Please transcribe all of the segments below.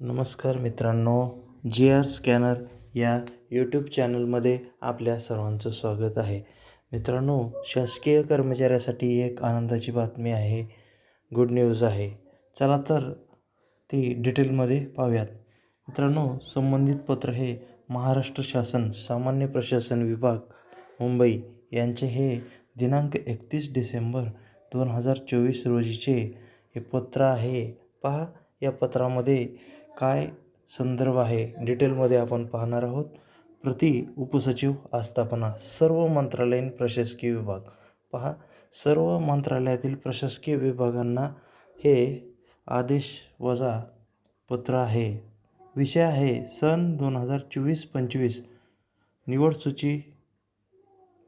नमस्कार मित्रांनो G R scanner या यूट्यूब चॅनलमध्ये आपल्या सर्वांचं स्वागत आहे. मित्रांनो शासकीय कर्मचाऱ्यासाठी एक आनंदाची बातमी आहे. गुड न्यूज आहे. चला तर ती डिटेलमध्ये पाहूयात. मित्रांनो संबंधित पत्र हे महाराष्ट्र शासन सामान्य प्रशासन विभाग मुंबई यांचे हे दिनांक एकतीस डिसेंबर दोन हजार चोवीस रोजीचे हे पत्र आहे. पहा या पत्रामध्ये काय संदर्भ आहे? डिटेलमध्ये आपण पाहणार आहोत. प्रति उपसचिव आस्थापना सर्व मंत्रालयीन प्रशासकीय विभाग. पहा सर्व मंत्रालयातील प्रशासकीय विभागांना हे आदेश वजा पत्र आहे. विषय आहे सन दोन हजार चोवीस पंचवीस. निवड सूची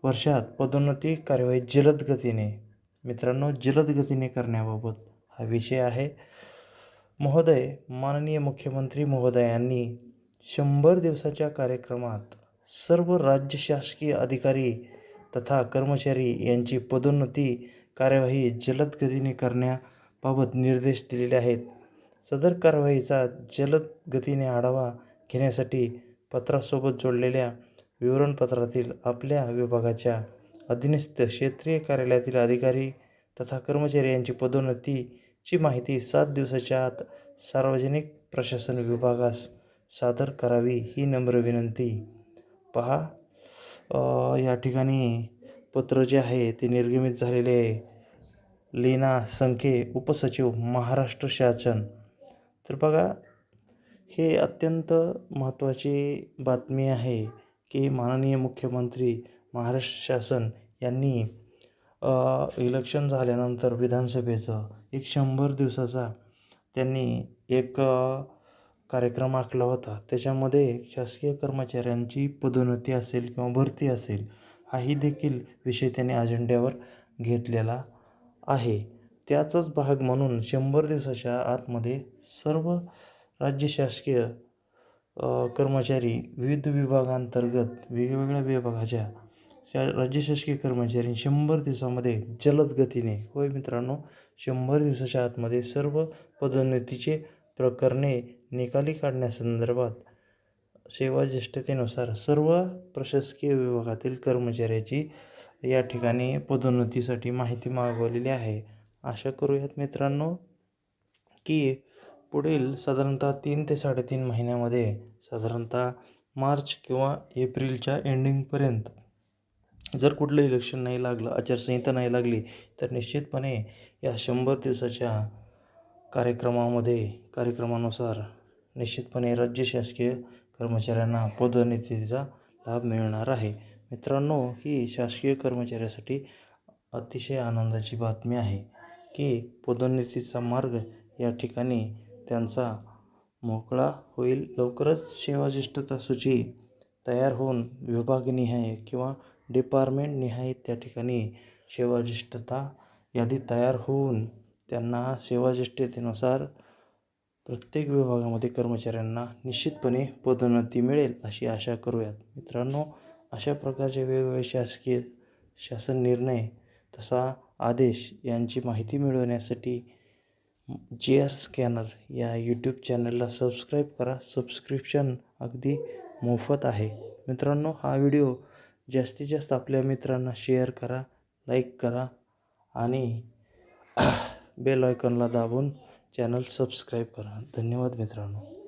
वर्षात पदोन्नती कार्यवाही जलद गतीने. मित्रांनो जलद गतीने करण्याबाबत हा विषय आहे. महोदय माननीय मुख्यमंत्री महोदयांनी शंभर दिवसाच्या कार्यक्रमात सर्व राज्य शासकीय अधिकारी तथा कर्मचारी यांची पदोन्नती कार्यवाही जलद गतीने करण्याबाबत निर्देश दिलेले आहेत. सदर कारवाईचा जलद गतीने आढावा घेण्यासाठी पत्रासोबत जोडलेल्या विवरणपत्रातील आपल्या विभागाच्या अधीनस्थ क्षेत्रीय कार्यालयातील अधिकारी तथा कर्मचारी यांची पदोन्नती ची माहिती सात दिवसाच्या आत सार्वजनिक प्रशासन विभागास सादर करावी ही नम्र विनंती. पहा या ठिकाणी पत्र जे आहे ते निर्गमित झालेले लीना संखे उपसचिव महाराष्ट्र शासन. तर बघा हे अत्यंत महत्त्वाची बातमी आहे की माननीय मुख्यमंत्री महाराष्ट्र शासन यांनी इलेक्शन झाल्यानंतर विधानसभेचं एक शंभर दिवसाचा त्यांनी एक कार्यक्रम आखला होता. त्याच्यामध्ये शासकीय कर्मचाऱ्यांची पदोन्नती असेल किंवा भरती असेल हाही देखील विषय त्यांनी अजेंड्यावर घेतलेला आहे. त्याचाच भाग म्हणून शंभर दिवसाच्या आतमध्ये सर्व राज्य शासकीय कर्मचारी विविध विभागांतर्गत वेगवेगळ्या विभागाच्या शा राज्य शासकीय कर्मचारी शंभर दिवसामध्ये जलद गतीने होय मित्रांनो शंभर दिवसाच्या आतमध्ये सर्व पदोन्नतीचे प्रकरणे निकाली काढण्यासंदर्भात सेवाज्येष्ठतेनुसार सर्व प्रशासकीय विभागातील कर्मचाऱ्याची या ठिकाणी पदोन्नतीसाठी माहिती मागवलेली आहे. आशा करूयात मित्रांनो की पुढील साधारणतः तीन ते साडेतीन महिन्यामध्ये साधारणतः मार्च किंवा एप्रिलच्या एंडिंगपर्यंत जर कुठलं इलेक्शन नाही लागलं आचारसंहिता नाही लागली तर निश्चितपणे या शंभर दिवसाच्या कार्यक्रमामध्ये कार्यक्रमानुसार निश्चितपणे राज्य शासकीय कर्मचाऱ्यांना पदोन्नतीचा लाभ मिळणार आहे. मित्रांनो ही शासकीय कर्मचाऱ्यासाठी अतिशय आनंदाची बातमी आहे की पदोन्नतीचा मार्ग या ठिकाणी त्यांचा मोकळा होईल. लवकरच सेवाज्येष्ठता सूची तयार होऊन विभागनिहाय किंवा डिपारमेंट निहाय त्या ठिकाणी सेवाज्येष्ठता यादी तयार होऊन त्यांना सेवाज्येष्ठतेनुसार प्रत्येक विभागामध्ये कर्मचाऱ्यांना निश्चितपणे पदोन्नती मिळेल अशी आशा करूयात. मित्रांनो अशा प्रकारचे वेगवेगळे शासकीय शासन निर्णय तसा आदेश यांची माहिती मिळवण्यासाठी जी आर स्कॅनर या यूट्यूब चॅनलला सबस्क्राईब करा. सबस्क्रिप्शन अगदी मोफत आहे. मित्रांनो हा व्हिडिओ जास्तीत जास्त आपल्या मित्रांना शेअर करा लाईक करा आणि बेल आयकॉनला दाबून चॅनल सबस्क्राईब करा. धन्यवाद मित्रांनो.